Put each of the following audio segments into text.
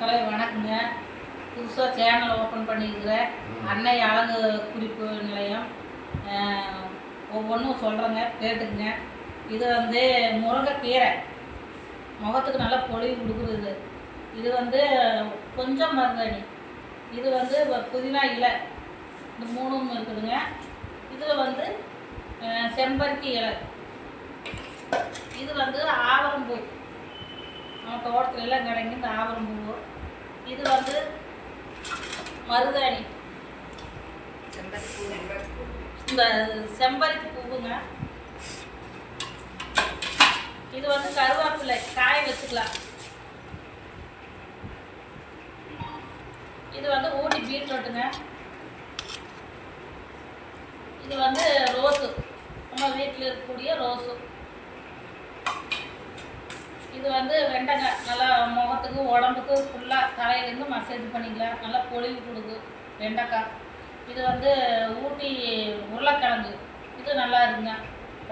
மக்களை வணக்கங்க. புதுசாக சேனல் ஓப்பன் பண்ணியிருக்கிற அன்னை அழகு குறிப்பு நிலையம். ஒவ்வொன்றும் சொல்கிறேங்க கேட்டுக்குங்க. இது வந்து முருங்கைக்கீரை. முகத்துக்கு நல்லா பொழிவு கொடுக்குறது இது. வந்து கொஞ்சம் மருதாணி இது வந்து புதினா இலை. இந்த மூணும் இருக்குதுங்க. இதில் வந்து செம்பருத்தி இலை. இது வந்து ஆலம்பூ தோட்டத்துலலாம் தோட்டத்துல எல்லாம் கிடைக்கும் இந்த பூ இது வந்து மருதாணி. இந்த செம்பருத்தி பூவுங்க. இது வந்து கருவேப்பிலை காய வச்சுக்கலாம். இது வந்து ஊட்டி பீட்ரூட்டுங்க. இது வந்து ரோஸு. நம்ம வீட்டில் இருக்கக்கூடிய ரோஸு. இது வந்து வெண்டைக்காய். நல்லா முகத்துக்கு உடம்புக்கு ஃபுல்லாக தலையிலேருந்து மசாஜ் பண்ணிக்கலாம். நல்லா பொழிவு கொடுக்கு வெண்டைக்காய். இது வந்து ஊட்டி உருளைக்கிழங்கு. இது நல்லா இருக்குங்க.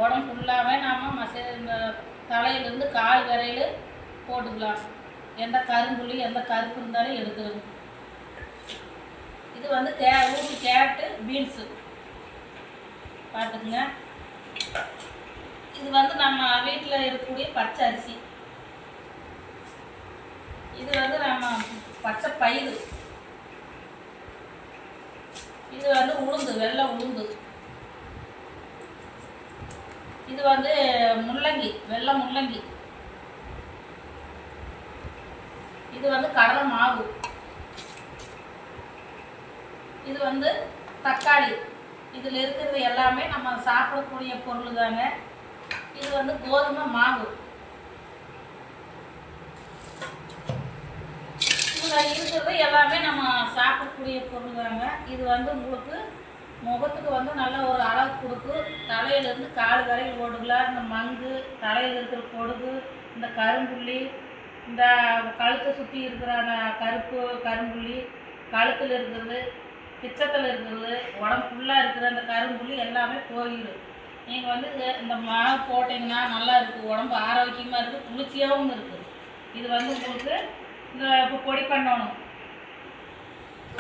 உடம்பு ஃபுல்லாகவே நாம் மசாஜ் இந்த தலையிலேருந்து கால் வரையில் போட்டுக்கலாம். எந்த கரும்புள்ளி எந்த கருப்பு இருந்தாலும் எடுத்துருங்க இது வந்து கே ஊட்டி கேரட்டு பீன்ஸு. பார்த்துக்குங்க. இது வந்து நம்ம வீட்டில் இருக்கக்கூடிய பச்சை அரிசி இது வந்து நம்ம பச்சை பயிறு. இது வந்து உளுந்து வெள்ளை உளுந்து. இது வந்து முள்ளங்கி வெள்ளை முள்ளங்கி. இது வந்து கடலை மாவு. இது வந்து தக்காளி. இதில் இருக்கிறது எல்லாமே நம்ம சாப்பிடக்கூடிய பொருள் தாங்க. இது வந்து கோதுமை மாவு. இதில் இருக்கிறது எல்லாமே நம்ம சாப்பிடக்கூடிய பொருள் தாங்க இது வந்து உங்களுக்கு முகத்துக்கு வந்து நல்ல ஒரு அழகு கொடுக்கு. தலையிலேருந்து கால் வரையில் ஓடுகலாம் இந்த மங்கு தலையில் இருக்கிற பொடுகு இந்த கரும்புள்ளி இந்த கழுத்தை சுற்றி இருக்கிற அந்த கருப்பு கரும்புள்ளி கழுத்தில் இருக்கிறது பிச்சத்தில் இருக்கிறது உடம்பு ஃபுல்லாக இருக்கிற அந்த கரும்புள்ளி எல்லாமே போயிடும் நீங்கள் வந்து இந்த மாவு போட்டிங்கன்னா நல்லா இருக்குது உடம்பு ஆரோக்கியமாக இருக்குது குளிர்ச்சியாகவும் இருக்குது இது வந்து உங்களுக்கு இப்போ பொடி பண்ணணும்.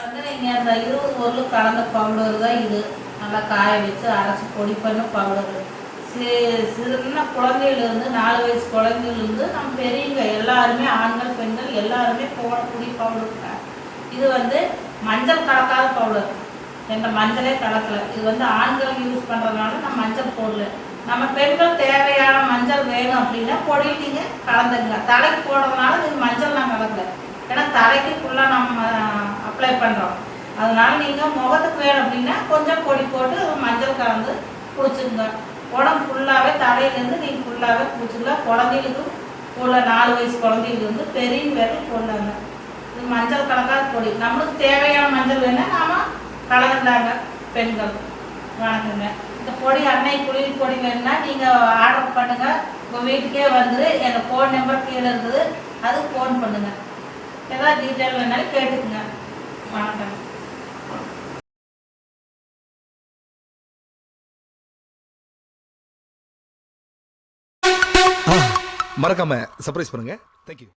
வந்து நீங்கள் அந்த இருபது பொருள் கலந்த பவுடர் தான் இது. நல்லா காய வச்சு அரைச்சி பொடி பண்ண பவுடர் சி சின்ன குழந்தையிலேருந்து நாலு வயசு குழந்தையிலேருந்து நம்ம பெரியவங்க எல்லாருமே ஆண்கள் பெண்கள் எல்லாருமே போடக்கூடிய பவுடர் இது வந்து மஞ்சள் கலக்காத பவுடர் எந்த மஞ்சளே கலக்கல. இது வந்து ஆண்கள் யூஸ் பண்ணுறதுனால நம்ம மஞ்சள் போடல. நம்ம பெண்கள் தேவையான மஞ்சள் வேணும் அப்படின்னா பொடியில் நீங்கள் கலந்துங்க தலைக்கு போடுறதுனால நீங்கள் மஞ்சள் நான் கலந்து ஏன்னா தலைக்கு ஃபுல்லாக நம்ம அப்ளை பண்ணுறோம் அதனால நீங்கள் முகத்துக்கு வேணும் அப்படின்னா கொஞ்சம் பொடி போட்டு மஞ்சள் கலந்து குளிச்சுங்க உடம்பு ஃபுல்லாகவே தலையிலேருந்து நீங்கள் ஃபுல்லாகவே குளிச்சுக்கலாம் குழந்தைகளுக்கும் உள்ள நாலு வயசு குழந்தைகளுக்கு பெரிய பேருக்கு போடலாங்க இது மஞ்சள் கலக்காத பொடி. நம்மளுக்கு தேவையான மஞ்சள் வேணால் நாம் கலந்துட்டாங்க பெண்கள். வணக்கங்க. இந்த பொடி அன்னை குளியல் பொடி வேணும்னா நீங்கள் ஆர்டர் பண்ணுங்கள் உங்கள் வீட்டுக்கே வந்துரு. எங்கள் ஃபோன் நம்பர் கீழே இருக்குது அதுக்கு ஃபோன் பண்ணுங்கள் ஏதாவது டீட்டெயில் வேணாலும் கேட்டுக்குங்க. வணக்கம். மறக்காம சர்ப்ரைஸ் பண்ணுங்க. தேங்க்யூ